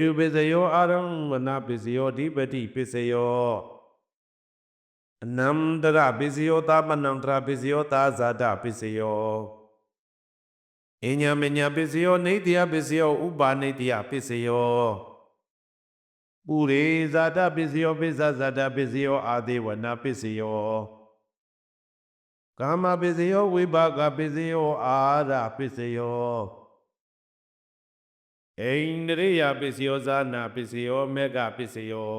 တုပစ္စယောအာရမဏပစ္စယောဓိပတိပစ္စယောအနန္တရပစ္စယောသာမနန္တရပစ္စယောသာဇာတပစ္စယောအညမညပစ္စယောနေတယပစ္စယောဥပါနေတယပစ္စယောပုရိဇာတပစ္စယောပိစ္ဆဇာတပစ္စယောအာဒေဝနာပစ္စယောကာမပစ္စယောဝိပါကပစ္စယောအာရပစ္စယော ဣန္ဒရိယပစ္စယောဇာနာပစ္စယောမေဃပစ္စယော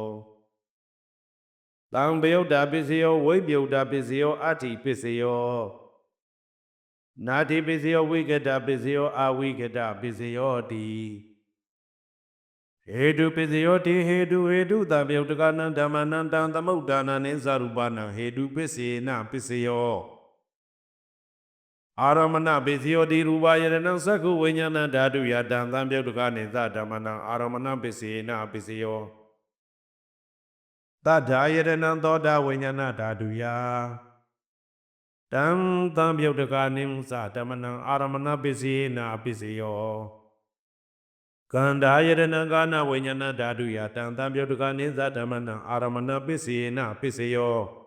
တံပယုတ်တာပစ္စယောဝိပယုတ်တာပစ္စယောအတ္တိပစ္စယောနာတိပစ္စယောဝိကတပစ္စယောအဝိကတပစ္စယောတိဟေတုပစ္စယောတိဟေတုဟေတုတံပယုတ်တကနံဓမ္မနံတံသမုဒ္ဒါနံနိသရူပနံဟေတုပစ္စေနပစ္စယော အာရမဏပစ္စယောတိရူပယရဏံသက္ခုဝိညာဏဓာတုယတံသံပယုတ်တကနေသဓမ္မနံအာရမဏပစ္စေနပစ္စယောတဒ္ဓာယရဏံသောတာဝိညာဏဓာတုယတံသံပယုတ်တကနေသဓမ္မနံအာရမဏပစ္စေနပစ္စယောကန္ဓာယရဏံကာနဝိညာဏဓာတုယတံသံပယုတ်တကနေသဓမ္မနံအာရမဏပစ္စေနပစ္စယော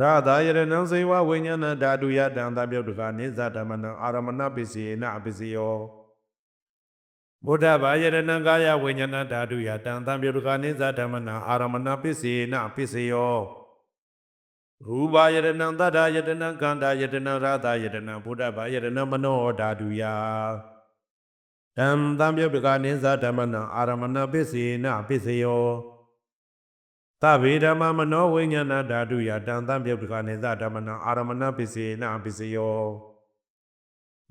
ရာသာယရဏံစေဝဝိညာဏဓာတုယတံသံပယုတ်တကနေသဓမ္မနံအာရမဏပစ္စေနပစ္စယောဘုဒ္ဓဘာယရဏံကာယဝိညာဏဓာတုယတံသံပယုတ်တကနေသဓမ္မနံအာရမဏပစ္စေနပစ္စယောရူပယရဏံတတ္ထယတနံကန္တာယတနံရာသာယတနံဘုဒ္ဓဘာယရဏံမနောဓာတုယတံသံပြုတ်တကနေသဓမ္မနံအာရမဏပစ္စေနပစ္စယောသ ဗ္ဗေဓမ္မမနောဝိညာဏဓာတုယတံသံပြုတ်တကနေသဓမ္မနံအာရမဏပစ္စေနပစ္စယော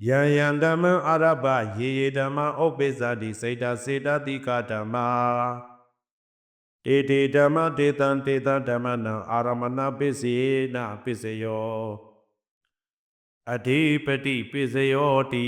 ယံယံဓမ္မံအာရဘယေယေဓမ္မဥပ္ပိစ္ဆတိစေတစေတတိကဓမ္မာတေတေဓမ္မတေတံတေတံဓမ္မနံအာရမဏပစ္စေနပစ္စယောအဓိပတိပစ္စယောတိ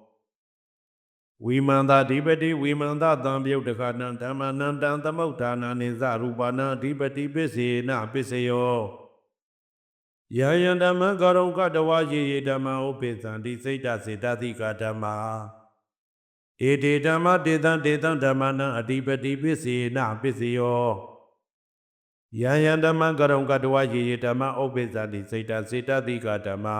ဝိမန္တာဓိပတိဝိမန္တသံပြုတ်တခါနံဓမ္မနံတံသမုဋ္ဌာနာနိသရူပနာဓိပတိပစ္စေနပစ္စယောယယံဓမ္မကရုံကတဝါယေယေဓမ္မဥပိသံတိစိတ်တစေတသိကဓမ္မာဧတေဓမ္မတေတံတေတံဓမ္မနံအဓိပတိပစ္စေနပစ္စယောယယံဓမ္မကရုံကတဝါယေယေဓမ္မဥပိသံတိစိတ်တစေတသိကဓမ္မာ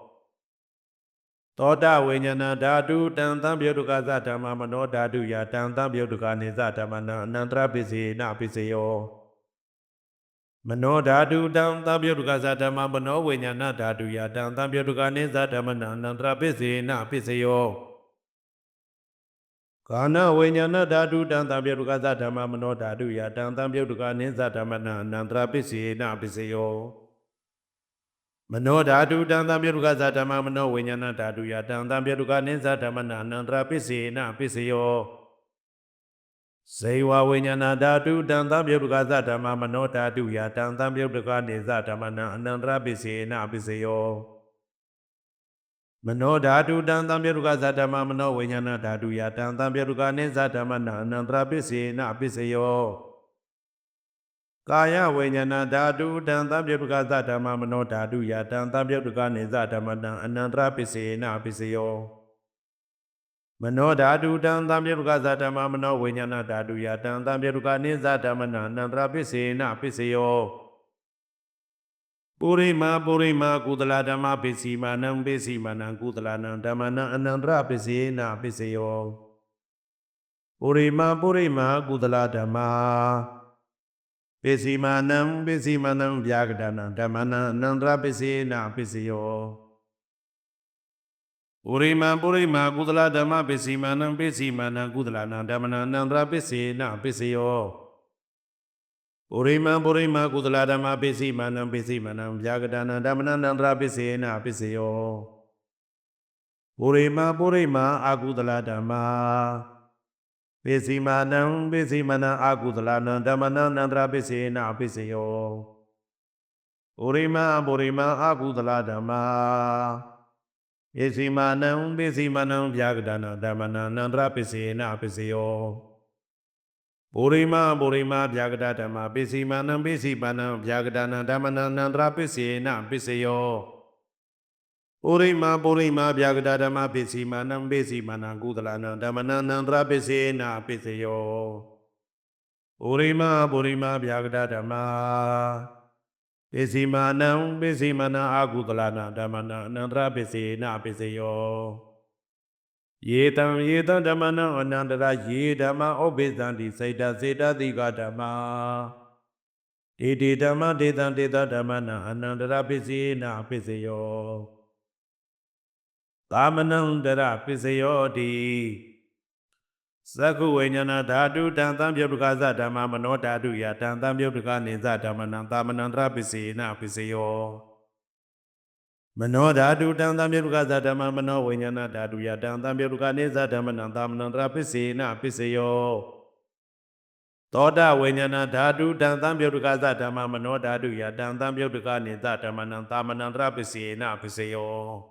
သောတဝိညာဏဓာတုတံသံပြုတ်တကသဓမ္မမနောဓာတုယတံသံပြုတ်တကနေသဓမ္မနံအနန္တရပစ္စယေနပစ္စယောမနောဓာတုတံသံပြုတ်တကသဓမ္မမနောဝိညာဏဓာတုယတံသံပြုတ်တကနေသဓမ္မနံအနန္တရပစ္စယေနပစ္စယောကာနဝိညာဏဓာတုတံသံပြုတ်တကသဓမ္မမနောဓာတုယတံသံပြုတ်တကနေသဓမ္မနံအနန္တရပစ္စယေနပစ္စယော မနောဓာတုတံသံပြုတ်ကသဓမ္မမနောဝိညာဏဓာတုယတံသံပြုတ်ကနိသဓမ္မနာအနန္တရပစ္စေနပစ္စယောဇေဝဝိညာဏဓာတုတံသံပြုတ်ကသဓမ္မမနောဓာတုယတံသံပြုတ်ကနိသဓမ္မနာအနန္တရပစ္စေနပစ္စယောမနောဓာတုတံသံပြုတ်ကသဓမ္မမနောဝိညာဏဓာတုယတံသံပြုတ်ကနိသဓမ္မနာအနန္တရပစ္စေနပစ္စယော ကာယဝိညာဏဓာတုတံသံပြုတ်ကသဓမ္မမနောဓာတုယတံသံပြုတ်ကနေသဓမ္မတံအနန္တရပစ္စေနပစ္စယောမနောဓာတုတံသံပြုတ်ကသဓမ္မမနောဝိညာဏဓာတုယတံသံပြုတ်ကနေသဓမ္မနံအနန္တရပစ္စေနပစ္စယောပုရိမာပုရိမာကုသလဓမ္မပစ္စည်းမာနံပစ္စည်းမာနံကုသလနံဓမ္မနံအနန္တရပစ္စေနပစ္စယောပုရိမာပုရိမာကုသလဓမ္မာ ပိစီမာနံပိစီမနံဗျာကတနာဓမ္မနံအနန္တရပစ္စေနပစ္စယောပုရိမံပုရိမာကုသလဓမ္မပစ္စည်းမနံပစ္စည်းမနံကုသလနာဓမ္မနံအနန္တရပစ္စေနပစ္စယောပုရိမံပုရိမာကုသလဓမ္မပစ္စည်းမနံပစ္စည်းမနံဗျာကတနာဓမ္မနံအနန္တရပစ္စေနပစ္စယောပုရိမာပုရိမာအာကုသလဓမ္မာ ပိစီမာနံပိစီမနံအာကုသလနံဓမ္မနံအနန္တရပစ္စေနပစ္စယောပုရိမာပုရိမာအာကုသလဓမ္မာယေစီမာနံပိစီမနံဗျာကတနာဓမ္မနံအနန္တရပစ္စေနပစ္စယောပုရိမပုရိမဗျာကတဓမ္မပိစီမနံပိစီမနံဗျာကတနာဓမ္မနံအနန္တရပစ္စေနပစ္စယော ပုရိမပုရိမဗျာကတဓမ္မပိစီမနံပိစီမနံကုသလနံဓမ္မနံအနန္တရပစ္စေနပစ္စယောပုရိမပုရိမဗျာကတဓမ္မပိစီမာနံပိစီမနံအာကုသလနာဓမ္မနံအနန္တရပိစေနပိစယောယေတံယေတံဓမ္မနံအနန္တရယေဓမ္မဩပိသံတိစိတ်တစေတတိကဓမ္မာဒေတိဓမ္မဒေတံဒေတဓမ္မနံအနန္တရပိစေနပိစယော သာမနံတရပိစယောတိသက္ခုဝိညာဏဓာတုတံသံပြုတ်ကသဓမ္မမနောဓာတုယတံသံပြုတ်ကနေသဓမ္မနံသာမနန္တရပိစေနပိစယောမနောဓာတုတံသံပြုတ်ကသဓမ္မမနောဝိညာဏဓာတုယတံသံပြုတ်ကနေသဓမ္မနံသာမနန္တရပိစေနပိစယောသောတဝိညာဏဓာတုတံသံပြုတ်ကသဓမ္မမနောဓာတုယတံသံပြုတ်ကနေသဓမ္မနံသာမနန္တရပိစေနပိစယော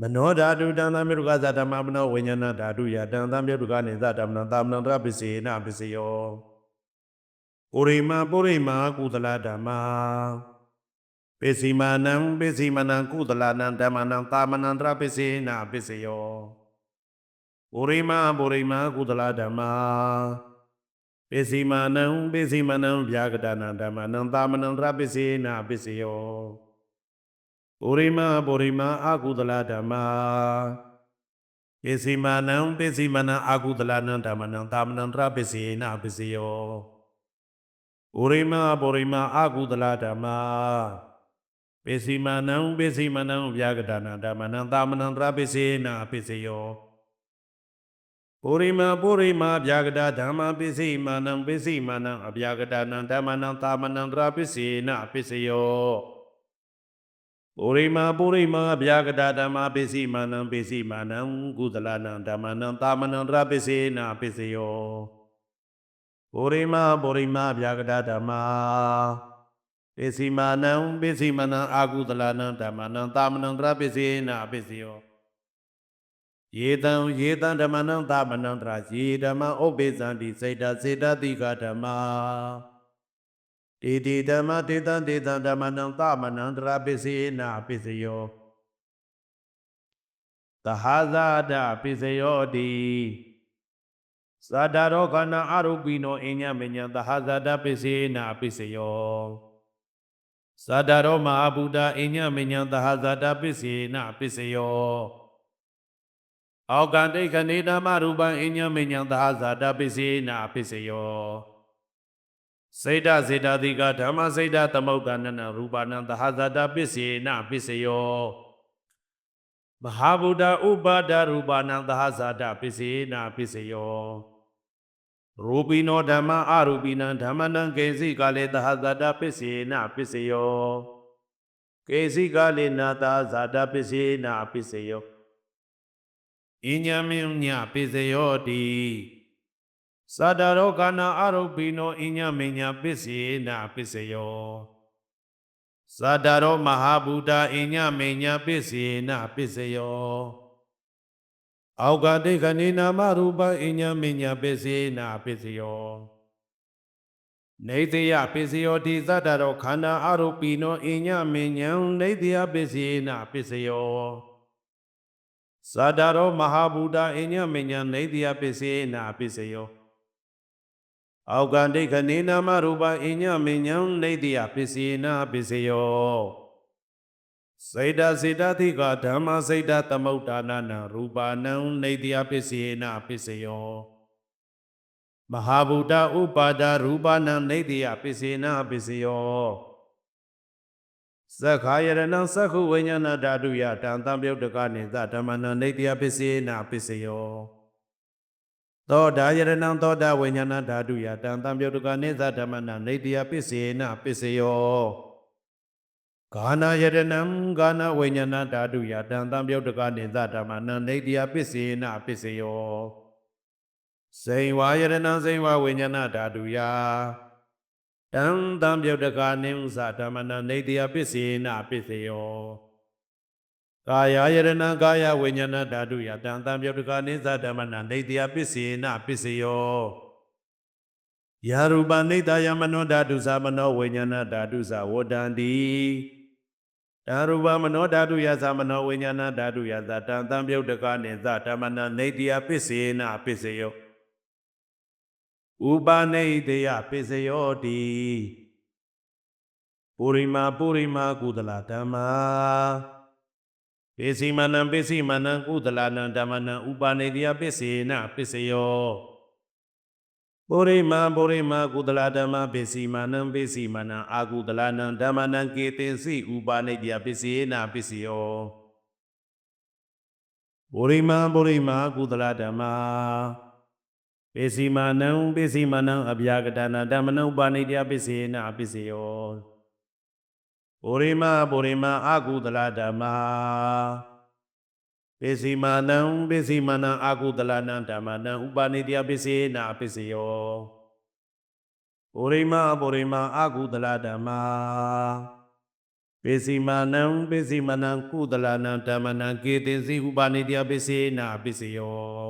မနောဓာတုတံသံမြုကသဓမ္မမနောဝိညာဏဓာတုယတံသံမြုကနေသဓမ္မနံသာမဏံတရပစ္စေနပစ္စယောပုရိမပုရိမကုသလဓမ္မာပိစီမာနံပိစီမနံကုသလနံဓမ္မနံသာမဏံတရပစ္စေနပစ္စယောပုရိမပုရိမကုသလဓမ္မာပိစီမာနံပိစီမနံဗျာကတနာဓမ္မနံသာမဏံတရပစ္စေနပစ္စယော ပုရိမပုရိမအာကုသလဓမ္မာပိစီမာနံပိစီမနံအာကုသလနံဓမ္မနံသာမဏံတရပစ္စေနပစ္စယောပုရိမပုရိမအာကုသလဓမ္မာပိစီမာနံပိစီမနံဗျာကတနာဓမ္မနံသာမဏံတရပစ္စေနပစ္စယောပုရိမပုရိမဗျာကတဓမ္မပိစီမာနံပိစီမာနံအဗျာကတနံဓမ္မနံသာမဏံတရပစ္စေနပစ္စယော ပုရိမာပုရိမာဗျာကတာဓမ္မာပိစီမာနံပိစီမာနံကုသလနံဓမ္မနံတာမနံတရပိစေနာပိစယောပုရိမာပုရိမာဗျာကတာဓမ္မာပိစီမာနံပိစီမာနံအာကုသလနံဓမ္မနံတာမနံတရပိစေနာပိစယောယေတံယေတံဓမ္မနံတာမနံတရယေဓမ္မဥပ္ပေသံတိစေတစေတတိကဓမ္မာ တေတိဓမ္မတေတံတေတံဓမ္မနံသမနံတရာပစ္စေနပစ္စယောသဟာဇာဒပစ္စယောတိသာဒရောခဏအရုပိနောအညမညံသဟာဇာဒပစ္စေနပစ္စယောသာဒရောမဟာဗုဒ္ဓအညမညံသဟာဇာဒပစ္စေနပစ္စယောအောကန္တိခဏေဓမ္မရူပံအညမညံသဟာဇာဒပစ္စေနပစ္စယော စေတစေတတိကဓမ္မစေတသမုဋ္ဌာနနရူပနံသဟဇတာပစ္စေနပစ္စယောမဟာဗုဒ္ဓဥပါဒရူပနံသဟဇတာပစ္စေနပစ္စယောရူပိနောဓမ္မအရူပိနံဓမ္မနံကေစီကလေသဟဇတာပစ္စေနပစ္စယောကေစီကာလေနာတာဇာတာပစ္စေနာပစ္စယောအညမင်းညပစ္စယောတိ သတ္တရောကနာအရုပိနောအညမင်းညပစ္စေနာပစ္စယောသတ္တရောမဟာဗုဒ္ဓအညမင်းညပစ္စေနာပစ္စယောအောက်ကတိခဏိနာမရူပအညမင်းညပစ္စေနာပစ္စယောနေတယပစ္စယောတိသတ္တရောခန္ဓာအရုပိနောအညမင်းညံနေတယပစ္စေနာပစ္စယောသတ္တရောမဟာဗုဒ္ဓအညမင်းညံနေတယပစ္စေနာပစ္စယော အောက်ကတိခဏိနာမရူပအညမင်းညံနေတယပစ္စေနာပစ္စယောစေတစေတသိကဓမ္မစေတသမုဋ္ဌာနနရူပနံနေတယပစ္စေနာပစ္စယောမဟာဗုဒ္ဓဥပါဒရူပနံနေတယပစ္စေနာပစ္စယောသက္ခာယရဏံသက္ခုဝိညာဏဓာတုယတံတံပြုတ်တကနေသဓမ္မနံနေတယပစ္စေနာပစ္စယော သောဒါယရဏံသောတာဝိညာဏဓာတုယတံတံပြုတ်တကနေသဓမ္မနံနေတယပစ္စေနာပစ္စယောကာနာယရဏံကာနာဝိညာဏဓာတုယတံတံပြုတ်တကနေသဓမ္မနံနေတယပစ္စေနာပစ္စယောစိန်ဝါယရဏံစိန်ဝါဝိညာဏဓာတုယတံတံပြုတ်တကနေဥသဓမ္မနံနေတယပစ္စေနာပစ္စယော ကာယယရဏံကာယဝိညာဏဓာတုယတံတံပြုတ်တကနေသဓမ္မနံနေတယပစ္စေနာပစ္စယောယာရူပနိတယမနောဓာတုသမနောဝိညာဏဓာတုသဝတ္တန္တိဓာရူပမနောဓာတုယသမနောဝိညာဏဓာတုယသတံတံပြုတ်တကနေသဓမ္မနံနေတယပစ္စေနာပစ္စယောဥပနိတယပစ္စယောတိပုရိမာပုရိမာကုသလဓမ္မာ ပိစီမနံပိစီမနံကုသလနံဓမ္မနံဥပနိတယပစ္စေနပစ္စယောပုရိမာပုရိမာကုသလဓမ္မပိစီမနံပိစီမနံအာကုသလနံဓမ္မနံကေတေစီဥပနိတယပစ္စေနပစ္စယောပုရိမာပုရိမာကုသလဓမ္မာပိစီမနံပိစီမနံအဗျာကတနာဓမ္မနံဥပနိတယပစ္စေနပစ္စယော ပုရိမာပုရိမာအာကုသလဓမ္မာပိစီမနံပိစီမနံအာကုသလနံဓမ္မနံဥပနိတယပစ္စေနပစ္စယောပုရိမာပုရိမာအာကုသလဓမ္မာပိစီမနံပိစီမနံကုသလနံဓမ္မနံကေတင်စီဥပနိတယပစ္စေနပစ္စယော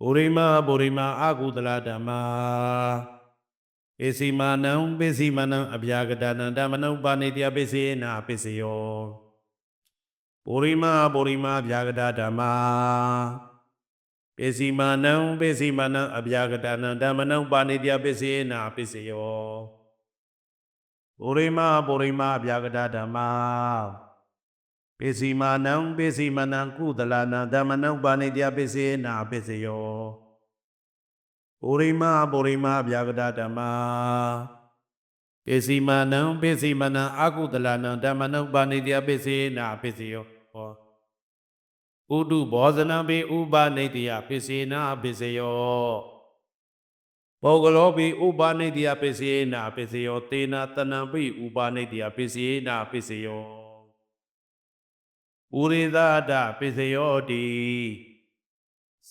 ပုရိမာပုရိမာအာကုသလဓမ္မာ ပိစီမနံပိစီမနံအဗျာကတနံဓမ္မနံဥပနိတယပစ္စေနပစ္စယောပုရိမာပုရိမာဗျာကတဓမ္မာပိစီမနံပိစီမနံအဗျာကတနံဓမ္မနံဥပနိတယပစ္စေနပစ္စယောပုရိမာပုရိမာဗျာကတဓမ္မာပိစီမနံပိစီမနံကုသလနံဓမ္မနံဥပနိတယပစ္စေနပစ္စယော ပုရိမာပုရိမာဗျာကတဓမ္မာပိစီမနံပိစီမနံအာကုသလနံဓမ္မနံဥပနိတယပစ္စေနပစ္စယောဟောဥတုဘောဇနံပိဥပနိတယပစ္စေနပစ္စယောပောဂလောပိဥပနိတယပစ္စေနပစ္စယောတေနတနံပိဥပနိတယပစ္စေနပစ္စယောဥရိသဒပစ္စယောတိ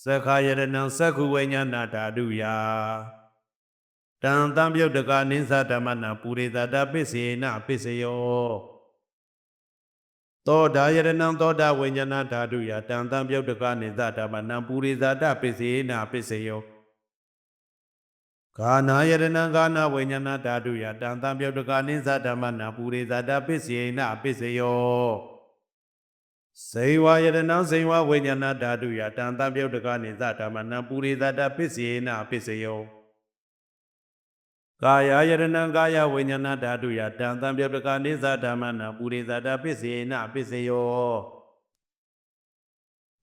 သက္ခာယရဏံသက္ခုဝိညာဏဓာတုယတံတံပြုတ်တကနိသဓမ္မနာပုရိသတာပစ္စေနပစ္စယောသောဒါယရဏံသောတာဝိညာဏဓာတုယတံတံပြုတ်တကနိသဓမ္မနာပုရိသတာပစ္စေနပစ္စယောကာနာယရဏံကာနာဝိညာဏဓာတုယတံတံပြုတ်တကနိသဓမ္မနာပုရိသတာပစ္စေနပစ္စယော စေဝယရဏံစေဝဝိညာဏဓာတုယတံတံပြုတ်တကနိသဓမ္မနာပုရိသတာပစ္စေနပစ္စယောကာယယရဏံကာယဝိညာဏဓာတုယတံတံပြုတ်တကနိသဓမ္မနာပုရိသတာပစ္စေနပစ္စယော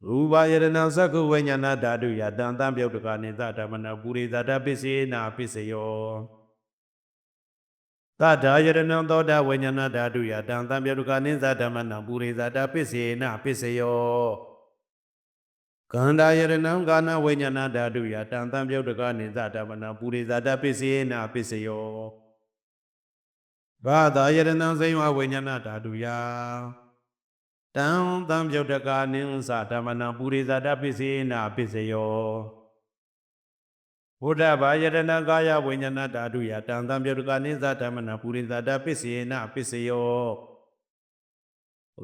ရူပယရဏံသက္ခုဝိညာဏဓာတုယတံတံပြုတ်တကနိသဓမ္မနာပုရိသတာပစ္စေနပစ္စယော သတ္ထာယရဏံသောတာဝိညာဏဓာတုယတံတံပြုတ်တကနိသဓမ္မနာပုရိသတာပစ္စေနပစ္စယောကန္တာယရဏံကာနဝိညာဏဓာတုယတံတံပြုတ်တကနိသဓမ္မနာပုရိသတာပစ္စေနပစ္စယောဘာသာယတနံစိဝဝိညာဏဓာတုယတံတံပြုတ်တကာနိသဓမ္မနံပုရိသတပစ္စေနာပစ္စယော ဘုဒ္ဓဘာယတနံကာယဝိညာဏဓာတုယတံတံပြုတ်တကာနိသဓမ္မနံပုရိသတပစ္စေနာပစ္စယော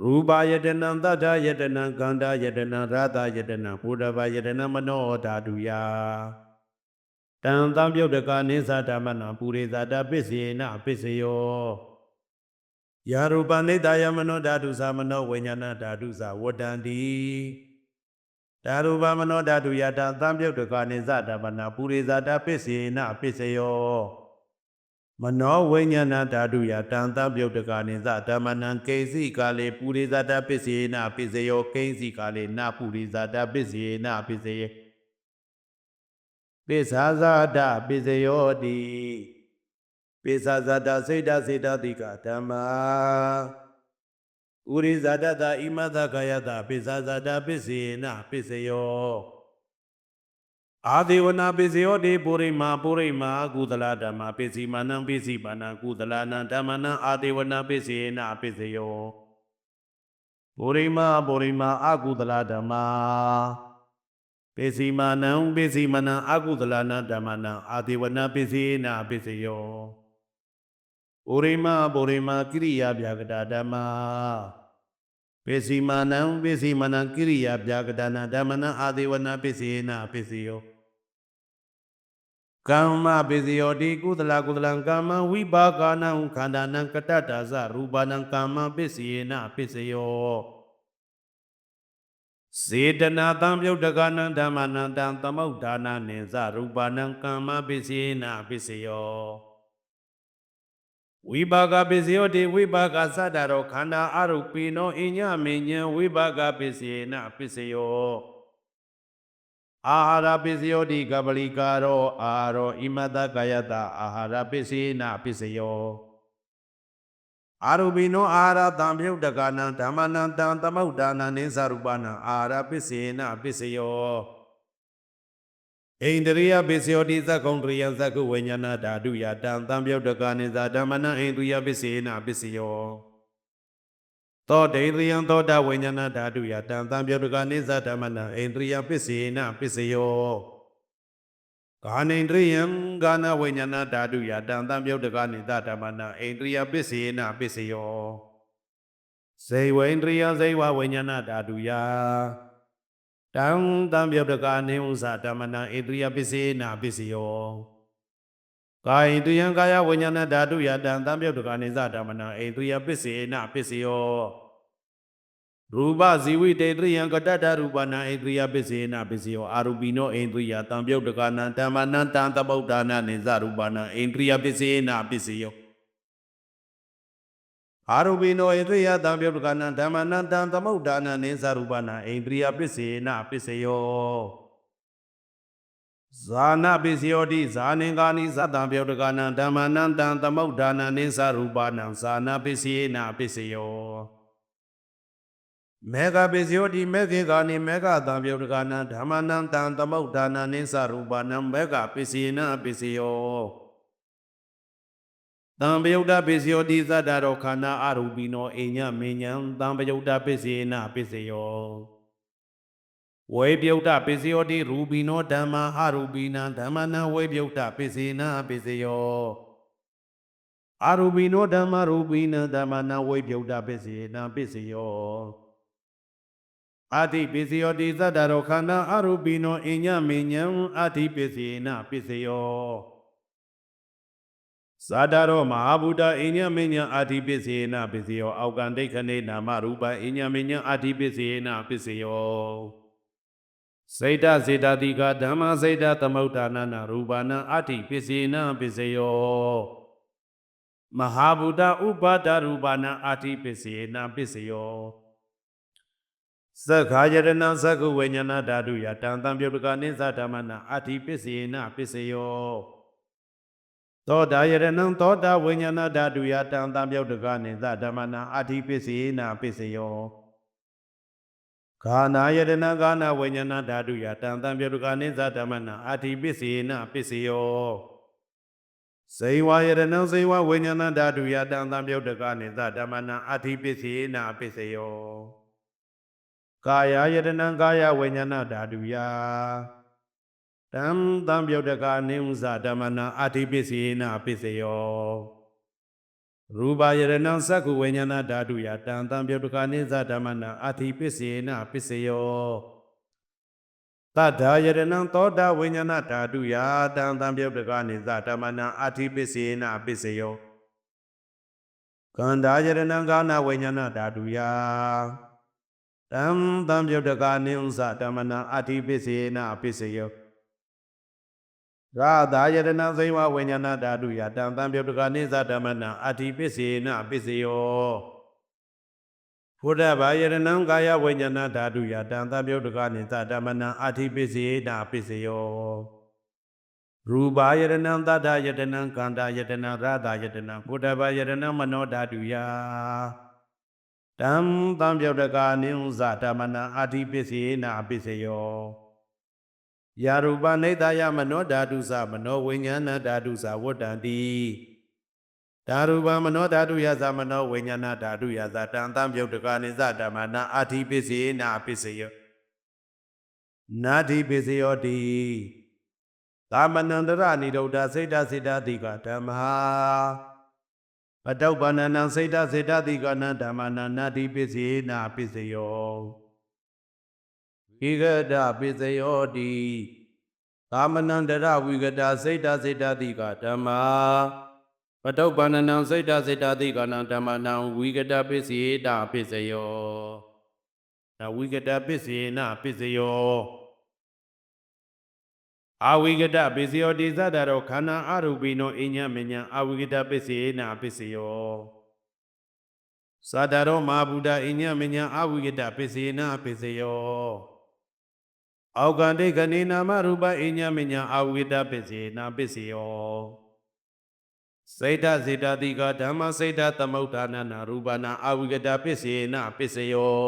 ရူပယတနံသတ္တယတနံကန္တာယတနံရတယတနံဘုဒ္ဓဘာယတနံမနောဓာတုယတံတံပြုတ်တကာနိသဓမ္မနံပုရိသတပစ္စေနာပစ္စယောယာရူပနိတယမနောဓာတုသမနောဝိညာဏဓာတုသဝတ္တန္တိ ဓာရူပမနောဓာတုယတသံပြုတ်တကနိသဓမ္မနာပုရိသတာပစ္စေနပစ္စယောမနောဝိညာဏဓာတုယတံသံပြုတ်တကနိသဓမ္မနံကိဉ္စီကာလေပုရိသတာပစ္စေနပစ္စယောကိဉ္စီကာလေနပုရိသတာပစ္စေနပစ္စယေပိစ္ဆာဇာတပစ္စယောတိပိစ္ဆာဇာတစေတစေတတိကဓမ္မာ ဥရိဇာတတဣမတကာယတပိစ္ဆာဇာတပစ္စေနပစ္စယောအာဒေဝနာပစ္စယောတိပုရိမာပုရိမာကုသလဓမ္မာပစ္စည်းမနံပစ္စည်းပါဏံကုသလနံဓမ္မနံအာဒေဝနာပစ္စေနပစ္စယောပုရိမာပုရိမာအကုသလဓမ္မာပစ္စည်းမနံပစ္စည်းမနံအကုသလနံဓမ္မနံအာဒေဝနာပစ္စေနပစ္စယောပုရိမာပုရိမာကိရိယာပြာကတာဓမ္မာ ပစ္စည်းမနံပစ္စည်းမနံကိရိယာပြာကတာနာဓမ္မနံအာဒေဝနာပစ္စေနပစ္စယောကမ္မပစ္စယောတိကုသလကုသလံကမ္မဝိပါကနံခန္ဓာနံကတ္တတာဇရူပနံကမ္မပစ္စေနပစ္စယောစေတနာတံပြုတ်တကနံဓမ္မနံတံသမုဋ္ဌာနာနိဇရူပနံကမ္မပစ္စေနပစ္စယော ဝိပါကပစ္စယောတိဝိပါကသတ္တရောခန္ဓာအရုပိနောအညမေညံဝိပါကပစ္စယေနပစ္စယောအာဟာရပစ္စယောတိကပလိကာရောအာဟာရောဣမတကာယတအာဟာရပစ္စယေနပစ္စယောအာရုပိနောအာဟာရတံပြုတ်တကနံဓမ္မနံတံသမုဋ္ဌာနံနိသရူပနံအာဟာရပစ္စယေနပစ္စယော ဣန္ဒရိယပစ္စယောတိသက္ကုံတရိယသက္ကုဝိညာဏဓာတုယတံတံပြုတ်တကနိသဓမ္မနံဣန္ဒရိယပစ္စေနပစ္စယောသောဒိန္ဒရိယသောတဝိညာဏဓာတုယတံတံပြုတ်တကနိသဓမ္မနံဣန္ဒရိယပစ္စေနပစ္စယောကာနိန္ဒရိယံကာနဝိညာဏဓာတုယတံတံပြုတ်တကနိသဓမ္မနံဣန္ဒရိယပစ္စေနပစ္စယောဇေဝိန္ဒရိယဇေဝဝိညာဏဓာတုယ တံတံပြုတ်တကာနေဥ္စာဓမ္မနံဣန္ဒြိယပစ္စေနာပစ္စယောကာယိတယံကာယဝိညာဏဓာတုယတံတံပြုတ်တကာနေသဓမ္မနံဣန္ဒြိယပစ္စေနာပစ္စယောရူပဇီဝိတေတရိယံကတ္တတရူပနာဣန္ဒြိယပစ္စေနာပစ္စယောအာရူပိနောဣန္ဒြိယတံပြုတ်တကာနံဓမ္မနံတံသဗုဒ္ဓနာနေသရူပနာဣန္ဒြိယပစ္စေနာပစ္စယော အာရုပိနောဣန္ဒြိယတံပြုတ်ကနံဓမ္မနံတံသမုဋ္ဌာနံနေသရူပနာဣန္ဒြိယပစ္စေနပစ္စယောဇာနာပစ္စယောတိဇာနင်္ဂာနိသတ္တံပြုတ်ကနံဓမ္မနံတံသမုဋ္ဌာနံနေသရူပနံဇာနာပစ္စယေနပစ္စယောမေဃပစ္စယောတိမေခေကာနိမေဃတံပြုတ်ကနံဓမ္မနံတံသမုဋ္ဌာနံနေသရူပနံမေဃပစ္စယေနပစ္စယော တံပယုတ်တပစ္စယောတိသတ္တရောခန္ဓာအရူပိနောအိညမဉ္ဇံတံပယုတ်တပစ္စယေနပစ္စယောဝေပယုတ်တပစ္စယောတိရူပိနောဓမ္မာအရူပိနံဓမ္မနံဝေပယုတ်တပစ္စေနပစ္စယောအရူပိနောဓမ္မရူပိနံဓမ္မနံဝေပယုတ်တပစ္စေနပစ္စယောအာတိပစ္စယောတိသတ္တရောခန္ဓာအရူပိနောအိညမဉ္ဇံအာတိပစ္စေနပစ္စယော သာဒရောမဟာဗုဒ္ဓအိညမညအာတိပစ္စေနပစ္စယောအောက်ကံဒိဋ္ဌနေနာမရူပအိညမညအာတိပစ္စေနပစ္စယောစေတစေတတိကဓမ္မစေတသမုဋ္ဌာနနာရူပနာအာတိပစ္စေနပစ္စယောမဟာဗုဒ္ဓဥပါဒရူပနာအာတိပစ္စေနပစ္စယောသက္ခာယရဏသက္ကုဝိညာဏဓာတုယတံတံပြုတ်ကနိသဓမ္မနာအာတိပစ္စေနပစ္စယော သောတာယရဏံသောတာဝိညာဏဓာတုယတံတံပြုတ်တကနိသဓမ္မနာအာတိပစ္စေနာပစ္စယောခာနာယရဏကာနာဝိညာဏဓာတုယတံတံပြုတ်တကနိသဓမ္မနာအာတိပစ္စေနာပစ္စယောဇိဝယရဏံဇိဝဝိညာဏဓာတုယတံသံပြုတ်တကနိသဓမ္မနံအဋ္ဌိပစ္စေနာပစ္စယောကာယယရဏံကာယဝိညာဏဓာတုယ တံသံပြုတ်တကနိဥဇဓမ္မနံအဋ္ဌိပစ္စေနာပစ္စယောရူပယရဏံသက္ကုဝိညာဏဓာတုယတံသံပြုတ်တကနိသဓမ္မနံအဋ္ဌိပစ္စေနာပစ္စယောတတ္ထာယရဏံသောတာဝိညာဏဓာတုယာတံတံပြုတ်တကနိသဓမ္မနံအာတိပစ္စေနပစ္စယောကန္တာယရဏံကာနဝိညာဏဓာတုယာတံတံပြုတ်တကနိဥ္စဓမ္မနံအာတိပစ္စေနပစ္စယော ရာသာယရဏံဇိဝဝိညာဏဓာတုယာတံတံပြုတ်တကနိသဓမ္မနံအာတိပစ္စေနပစ္စယောဘုဒ္ဓဘာယရဏံကာယဝိညာဏဓာတုယတံသပြုတ်တကနိသဓမ္မနံအာထိပစ္စေနာပစ္စယောရူပါယရဏံသတ္တယတနံကန္တာယတနံရတာယတနံဘုဒ္ဓဘာယရဏံမနောဓာတုယတံသံပြုတ်တကနိဥဇဓမ္မနံအာထိပစ္စေနာပစ္စယော ယာရူပနေတယမနောဓာတုသမနောဝိညာဏဓာတုသဝတ္တံတိဓာရူပမနောဓာတုယသမနောဝိညာဏဓာတုယသတံသံပြုတ်တကနိသဓမ္မနာအာတိပစ္စေနာပစ္စယောနာတိပစ္စယောတိသာမနန္တရဏိဒုဒ္ဓစေတစေတတိကဓမ္မာပတောပနနံစေတစေတတိကနံဓမ္မနာနာတိပစ္စေနာပစ္စယော ဣဂဒပစ္စယောတိသာမနန္တရဝိဂဒစေတစေတတိကဓမ္မာပတုပ္ပန္နံစိတ်တစိတ်တသိကနံဓမ္မနံဝိကတပစ္စေတာပစ္စယောဒါဝိကတပစ္စေနပစ္စယောအာဝိကတပစ္စယောတိသတ္တရောခန္ဓာအရူပိနောအညမညံအာဝိကတပစ္စေနပစ္စယောသတ္တရောမဟာဗုဒ္ဓအညမညံအာဝိကတပစ္စေနပစ္စယော အောက်ကန္တိကနေနာမရူပအညမညံအာဝိကတပစ္စေနပစ္စယောစေတစေတတိကဓမ္မစေတသမုဋ္ဌာနနာရူပနာအဝိကတပစ္စေနပစ္စယော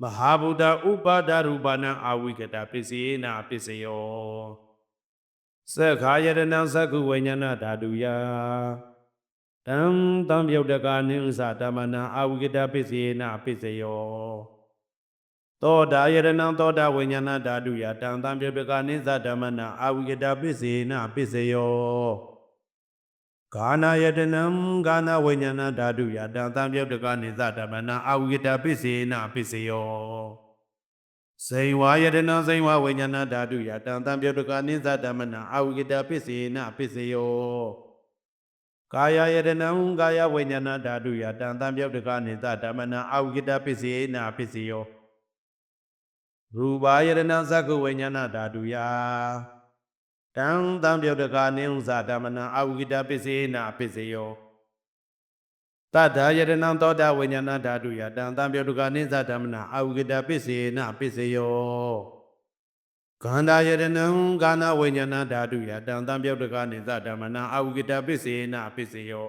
မဟာဗုဒ္ဓဥပါဒရူပနာအဝိကတပစ္စေနပစ္စယောသက္ခာယတနံသက္ကုဝိညာဏဓာတုယတံတံပြုတ်တကနိဥ္စဓမ္မနာအဝိကတပစ္စေနပစ္စယော သောတာယတနံသောတာဝိညာဏဓာတုယတံတံပြုတ်တကနိသဓမ္မနာအဝိကတပစ္စေနပစ္စယောကာနာယတနံကာနာဝိညာဏဓာတုယတံသံပြုတ်တကနိသဓမ္မနာအာဝိကတပစ္စေနပစ္စယောဇိဝယတနံဇိဝဝိညာဏဓာတုယတံသံပြုတ်တကနိသဓမ္မနာအာဝိကတပစ္စေနပစ္စယောကာယယတနံကာယဝိညာဏဓာတုယတံသံပြုတ်တကနိသဓမ္မနာအာဝိကတပစ္စေနပစ္စယော ရူပါယတနံသက္ကဝိညာဏဓာတုယတံတံပြုတ်တကာနိဥ္ဇဓမ္မနံအဝိကတပစ္စေနာပစ္စယောတတ္ထာယတနံသောတာဝိညာဏဓာတုယတံတံပြုတ်တကာနိဥ္ဇဓမ္မနံအဝိကတပစ္စေနာပစ္စယောခန္ဓာယတနံကာနဝိညာဏဓာတုယတံတံပြုတ်တကာနိဥ္ဇဓမ္မနံအဝိကတပစ္စေနာပစ္စယော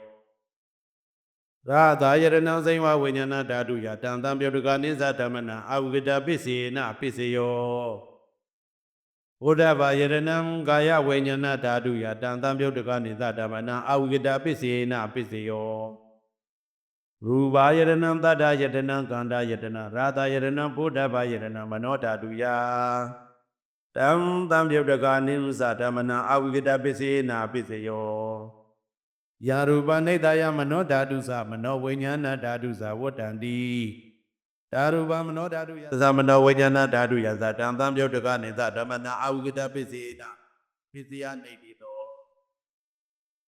ရာသာယတနံစိဝဝိညာဏဓာတုယတံတံပြုတ်တကာနိဥ္ဇဓမ္မနံအဝိကတပစ္စေနာပစ္စယောဘုဒ္ဓဘာယရဏံကာယဝိညာဏဓာတုယတံတံပြုတ်တကနိသဓမ္မနာအာဝိကတပစ္စေနပစ္စယောရူပါယရဏံတတ္တယတနံကန္တာယတနရာတာယရဏံဘုဒ္ဓဘာယရဏံမနောဓာတုယတံတံပြုတ်တကနိသဓမ္မနာအာဝိကတပစ္စေနပစ္စယော ယာရူပနေတယမနောဓာတုသမနောဝိညာဏဓာတုသဝတ္တံတိဓာရူပမနောဓာတုယသမနောဝိညာဏဓာတုယသတံသံပြုတ်တကနေသဓမ္မနာအာဝိကတပစ္စေနာပစ္စယနေတိတော